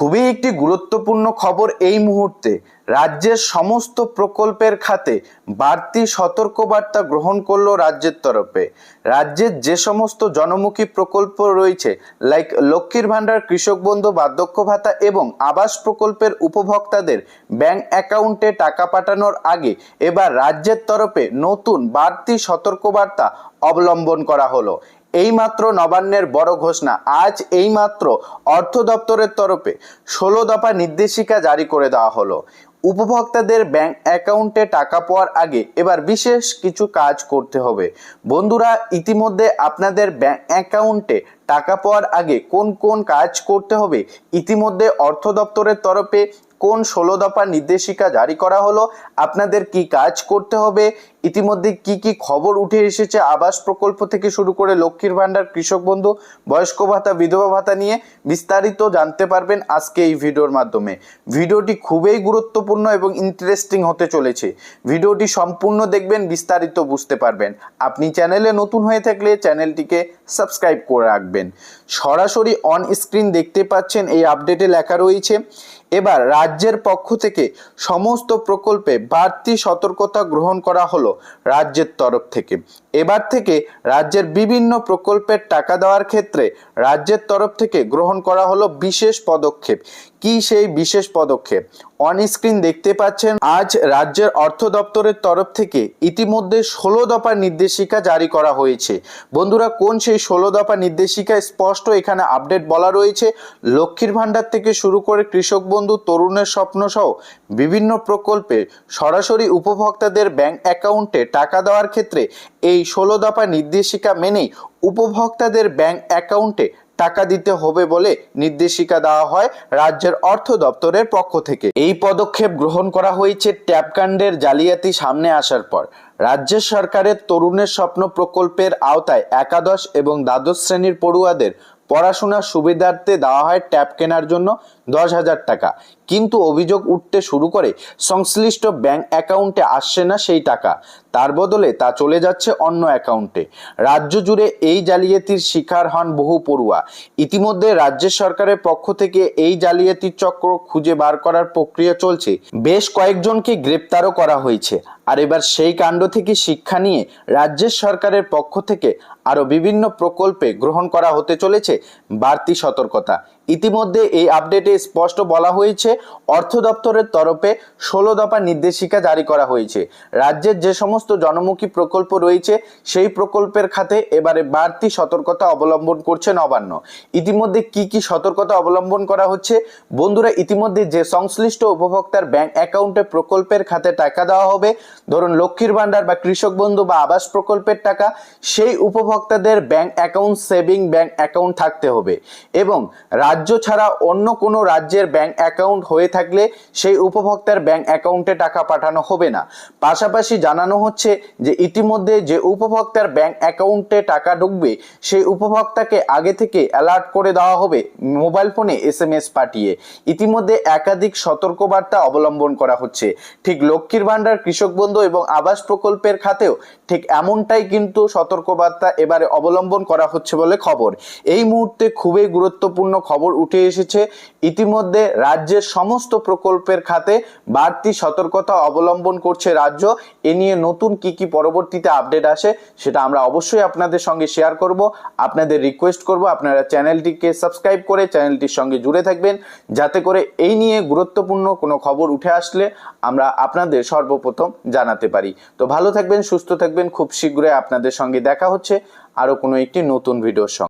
খুবই একটি গুরুত্বপূর্ণ খবর এই মুহূর্তে। রাজ্যের সমস্ত প্রকল্পের খাতে বাড়তি সতর্কবার্তা গ্রহণ করল রাজ্যের তরফে। রাজ্যের যে সমস্ত জনমুখী প্রকল্প রয়েছে লাইক লক্ষ্মীর ভাণ্ডার, কৃষক বন্ধু, বার্ধক্য ভাতা এবং আবাস প্রকল্পের উপভোক্তাদের ব্যাংক অ্যাকাউন্টে টাকা পাঠানোর আগে এবার রাজ্যের তরফে নতুন বাড়তি সতর্কবার্তা অবলম্বন করা হলো। এইমাত্র নবান্নের বড় ঘোষণা। আজ এইমাত্র অর্থ দপ্তরের তরফে ষোলো দফা নির্দেশিকা জারি করে দেওয়া হলো। উপভোক্তাদের ব্যাংক অ্যাকাউন্টে টাকা পাওয়ার আগে এবার বিশেষ কিছু কাজ করতে হবে। বন্ধুরা, ইতিমধ্যে আপনাদের ব্যাংক অ্যাকাউন্টে টাকা পাওয়ার আগে কোন কোন কাজ করতে হবে? ইতিমধ্যে অর্থ দপ্তরের তরফে কোন ষোলো দফা নির্দেশিকা জারি করা হলো, আপনাদের কি কাজ করতে হবে, ইতিমধ্যে কি কি খবর উঠে এসেছে, আবাস প্রকল্প থেকে শুরু করে লক্ষ্মীর ভাণ্ডার, কৃষক বন্ধু, বয়স্ক ভাতা, বিধবা ভাতা নিয়ে বিস্তারিত জানতে পারবেন আজকে এই ভিডিওর মাধ্যমে। ভিডিওটি খুবই গুরুত্বপূর্ণ এবং ইন্টারেস্টিং হতে চলেছে। ভিডিওটি সম্পূর্ণ দেখবেন, বিস্তারিত বুঝতে পারবেন। আপনি চ্যানেলে নতুন হয়ে থাকলে চ্যানেলটিকে সাবস্ক্রাইব করে রাখবেন। সরাসরি অন স্ক্রিন দেখতে পাচ্ছেন, এই আপডেটে লেখা রয়েছে এবার রাজ্যের পক্ষ থেকে সমস্ত প্রকল্পে বাড়তি সতর্কতা গ্রহণ করা হলো রাজ্যের তরফ থেকে। এবার থেকে রাজ্যের বিভিন্ন প্রকল্পের টাকা দেওয়ার ক্ষেত্রে রাজ্যের তরফ থেকে গ্রহণ করা হলো বিশেষ পদক্ষেপ। কি সেই বিশেষ পদক্ষেপ? অন স্ক্রিন দেখতে পাচ্ছেন, আজ রাজ্যের অর্থ দপ্তরের তরফ থেকে ইতিমধ্যে ষোলো দফা নির্দেশিকা জারি করা হয়েছে। বন্ধুরা, কোন সেই ষোলো দফা নির্দেশিকা স্পষ্ট এখানে আপডেট বলা রয়েছে? লক্ষ্মীর ভাণ্ডার থেকে শুরু করে কৃষক বন্ধু, তরুণের স্বপ্ন সহ বিভিন্ন প্রকল্পে সরাসরি উপভোক্তাদের ব্যাংক অ্যাকাউন্টে টাকা দেওয়ার ক্ষেত্রে এই ষোলো দফা নির্দেশিকা মেনেই উপভোক্তাদের ব্যাংক অ্যাকাউন্টে টাকা দিতে হবে বলে নির্দেশিকা দেওয়া হয় রাজ্যের অর্থ দপ্তরের পক্ষ থেকে। এই পদক্ষেপ গ্রহণ করা হয়েছে ট্যাপকাণ্ডের জালিয়াতি সামনে আসার পর। রাজ্য সরকারের তরুণের স্বপ্ন প্রকল্পের আওতায় একাদশ এবং দ্বাদশ শ্রেণির পড়ুয়াদের পড়াশোনার সুবিধার্থে দেওয়া হয় ট্যাব কেনার জন্য দশ হাজার টাকা। কিন্তু অভিযোগ উঠতে শুরু করে, সংশ্লিষ্ট ব্যাংক অ্যাকাউন্টে আসছে না সেই টাকা। তার বদলে তা চলে যাচ্ছে অন্য অ্যাকাউন্টে। রাজ্য জুড়ে এই জালিয়াতির শিকার হন বহু পড়ুয়া। ইতিমধ্যে রাজ্য সরকারের পক্ষ থেকে এই জালিয়াতির চক্র খুঁজে বার করার প্রক্রিয়া চলছে। বেশ কয়েকজনকে গ্রেপ্তারও করা হয়েছে। আর এবার সেই কাণ্ড থেকে শিক্ষা নিয়ে রাজ্যের সরকারের পক্ষ থেকে আরও বিভিন্ন প্রকল্পে গ্রহণ করা হতে চলেছে বাড়তি সতর্কতা। ইতিমধ্যে এই আপডেটে স্পষ্ট বলা হয়েছে, অর্থ দপ্তরের তরফে ষোলো দফা নির্দেশিকা জারি করা হয়েছে। রাজ্যের যে সমস্ত জনমুখী প্রকল্প রয়েছে, সেই প্রকল্পের খাতে এবারে বাড়তি সতর্কতা অবলম্বন করছে নবান্ন। ইতিমধ্যে কি কি সতর্কতা অবলম্বন করা হচ্ছে? বন্ধুরা, ইতিমধ্যে যে সংশ্লিষ্ট উপভোক্তার ব্যাংক অ্যাকাউন্টে প্রকল্পের খাতে টাকা দেওয়া হবে, ধরুন লক্ষ্মীর ভাণ্ডার বা কৃষক বন্ধু বা আবাস প্রকল্পের টাকা, সেই উপভোক্তাদের bank account, saving bank account থাকতে হবে। এবং রাজ্য ছাড়া অন্য কোনো রাজ্যের ব্যাংক অ্যাকাউন্ট হয়ে থাকলে সেই উপভোক্তার ব্যাংক অ্যাকাউন্টে টাকা পাঠানো হবে না। পাশাপাশি জানানো হচ্ছে যে ইতিমধ্যে যে উপভোক্তার ব্যাংক অ্যাকাউন্টে টাকা ঢুকবে, সেই উপভোক্তাকে আগে থেকে অ্যালার্ট করে দেওয়া হবে মোবাইল ফোনে এস এম এস পাঠিয়ে। ইতিমধ্যে একাধিক সতর্কবার্তা অবলম্বন করা হচ্ছে। ঠিক লক্ষ্মীর ভাণ্ডার, কৃষক বন্ধু এবং আবাস প্রকল্পের খাতেও ঠিক এমনটাই কিন্তু সতর্কবার্তা এবারে অবলম্বন করা হচ্ছে বলে খবর। এই মুহূর্তে খুবই গুরুত্বপূর্ণ খবর উঠে এসেছে। ইতিমধ্যে রাজ্যের সমস্ত প্রকল্পের খাতে বাড়তি সতর্কতা অবলম্বন করছে রাজ্য। এ নিয়ে নতুন কি কি পরবর্তীতে আপডেট আসে সেটা আমরা অবশ্যই আপনাদের সঙ্গে শেয়ার করব, আপনাদের রিকোয়েস্ট করব। আপনারা চ্যানেলটিকে সাবস্ক্রাইব করে চ্যানেলটির সঙ্গে জুড়ে থাকবেন যাতে করে এই নিয়ে গুরুত্বপূর্ণ কোনো খবর উঠে আসলে আমরা আপনাদের সর্বপ্রথম জানাতে পারি। তো ভালো থাকবেন, সুস্থ থাকবেন। খুব শীঘ্রই আপনাদের সঙ্গে দেখা হচ্ছে। আরও কোনো একটি নতুন ভিডিওর সঙ্গে।